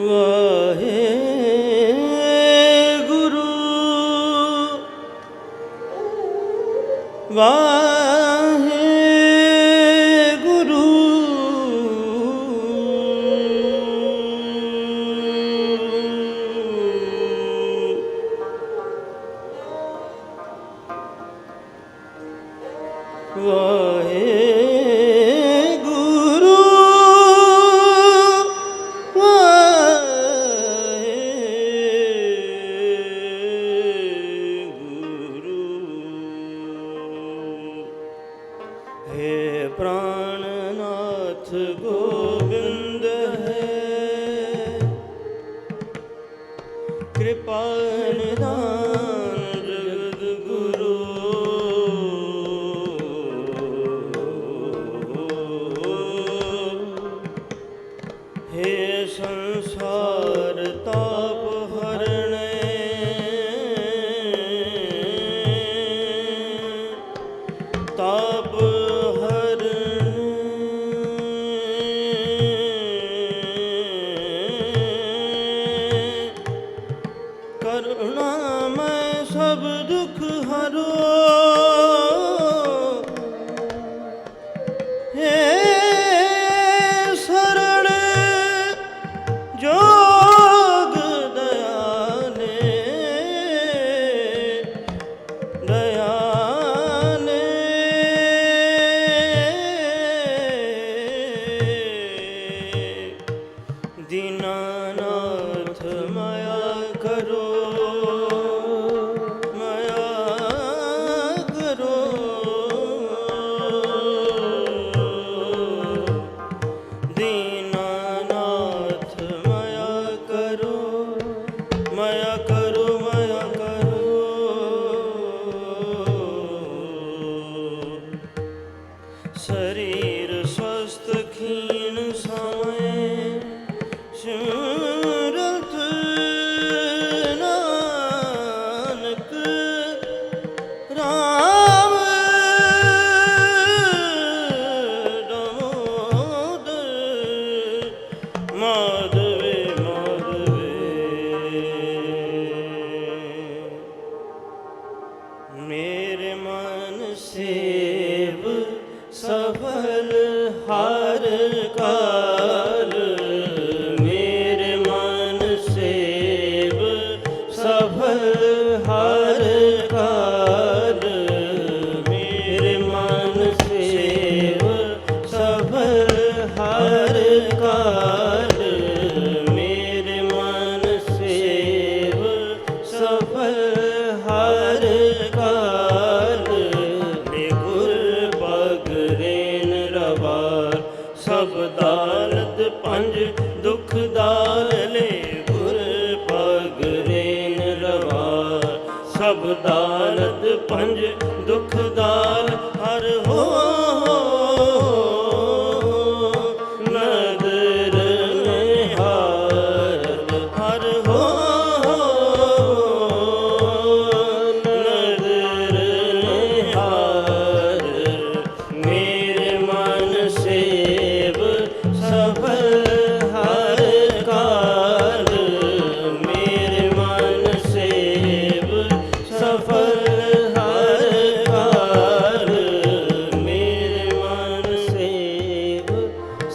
ਵਾਹਿਗੁਰੂ। ਵਾਹਿਗੁਰੂ। ਕਿਰਪਾ ਨਿਦਾਨ ਜਗਤ ਗੁਰੂ। ਸੰਸਾਰ ਤਾ ਕਰੁਣਾ ਮੈਂ ਸਭ ਦੁੱਖ ਹਰੋ। মধু ਕਾਲਤ ਪੰਜ ਦੁਖ ਦਾਲ ਹਰ ਹੋ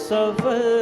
suffer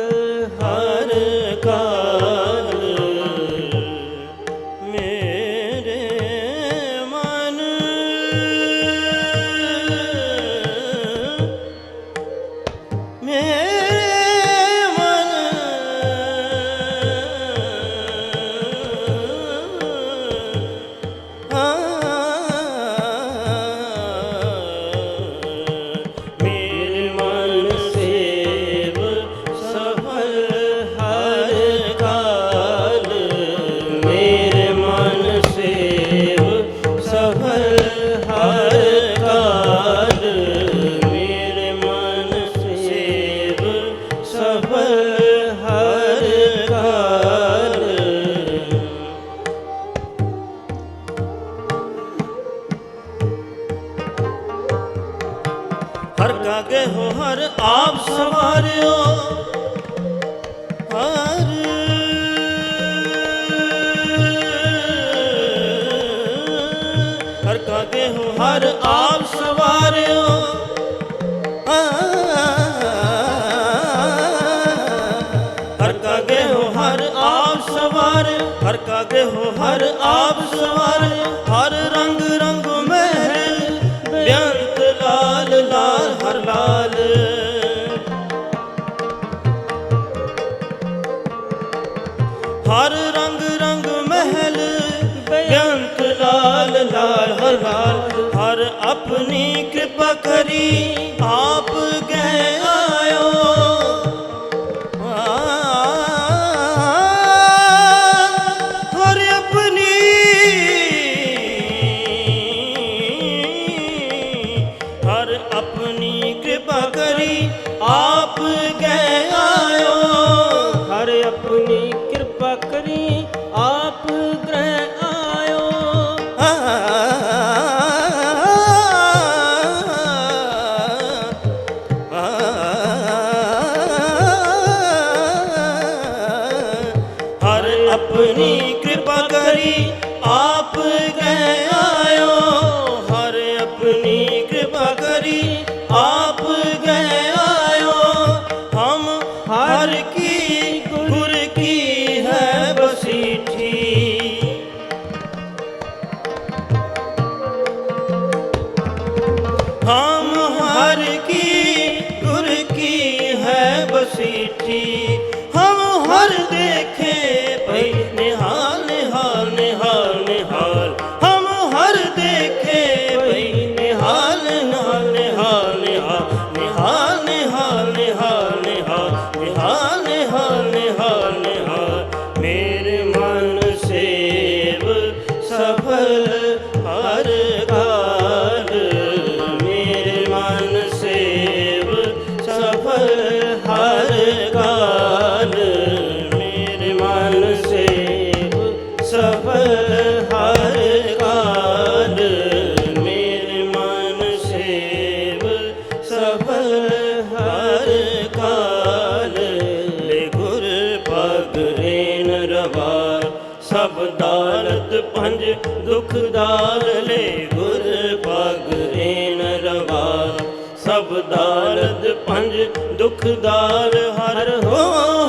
ਹਰ ਕਾਗੇ ਹੋ, ਹਰ ਆਪ ਸਵਾਰਿਓ। ਹਰ ਹਰ ਕਾਗੇ ਹੋ ਆਪ ਸਵਾਰਿਓ। ਹਰ ਕਾਗੇ ਹੋ, ਹਰ ਆਪ ਸਵਾਰਿਓ। ਹਰ ਕਾਗੇ ਹੋ, ਹਰ ਆਪ ਸਵਾਰਿਓ। ਹਰ ਆਪਣੀ ਕਿਰਪਾ ਕਰੀ, ਆਪ ਗਏ ਆਇਓ। ਹਰ ਆਪਣੀ ਹਰ ਆਪਣੀ ਕਿਰਪਾ ਕਰੀ, ਆਪ ਗਏ ਆਇਓ। ਹਰ ਆਪਣੀ ਕਿਰਪਾ ਕਰੀ ਆਪਣੀ ਕਿਰਪਾ ਕਰੀ, ਆਪ ਕਹਿ ਹਰ ਆਪਣੀ ਕਿਰਪਾ ਕਰੀ, ਆਪ ਕਹਿ ਹਰ ਕੀ ਹੈ ਬਸੀਠੀ ਹਮ ਹਰ ਕੀ ਹਰ ਕਾਲ ਮੇਰੇ ਮਨ ਸੇ ਸਫਲ ਹਰ ਕਾਲ ਮੇਰੇ ਮਨ ਸੇ ਸਫਲ ਹਰ ਕਾਲ ਲੈ ਗੁਰ ਪਗ ਰੇਨ ਰਵਾ ਸਭ ਦਾਲਤ ਪੰਜ ਦੁਖ ਦਾਲ ਲੈ ਗੁਰ ਪਗ ਰੇਨ ਦਾਰਦ ਪੰਜ ਦੁਖਦਾਰ ਹਰ ਹੋ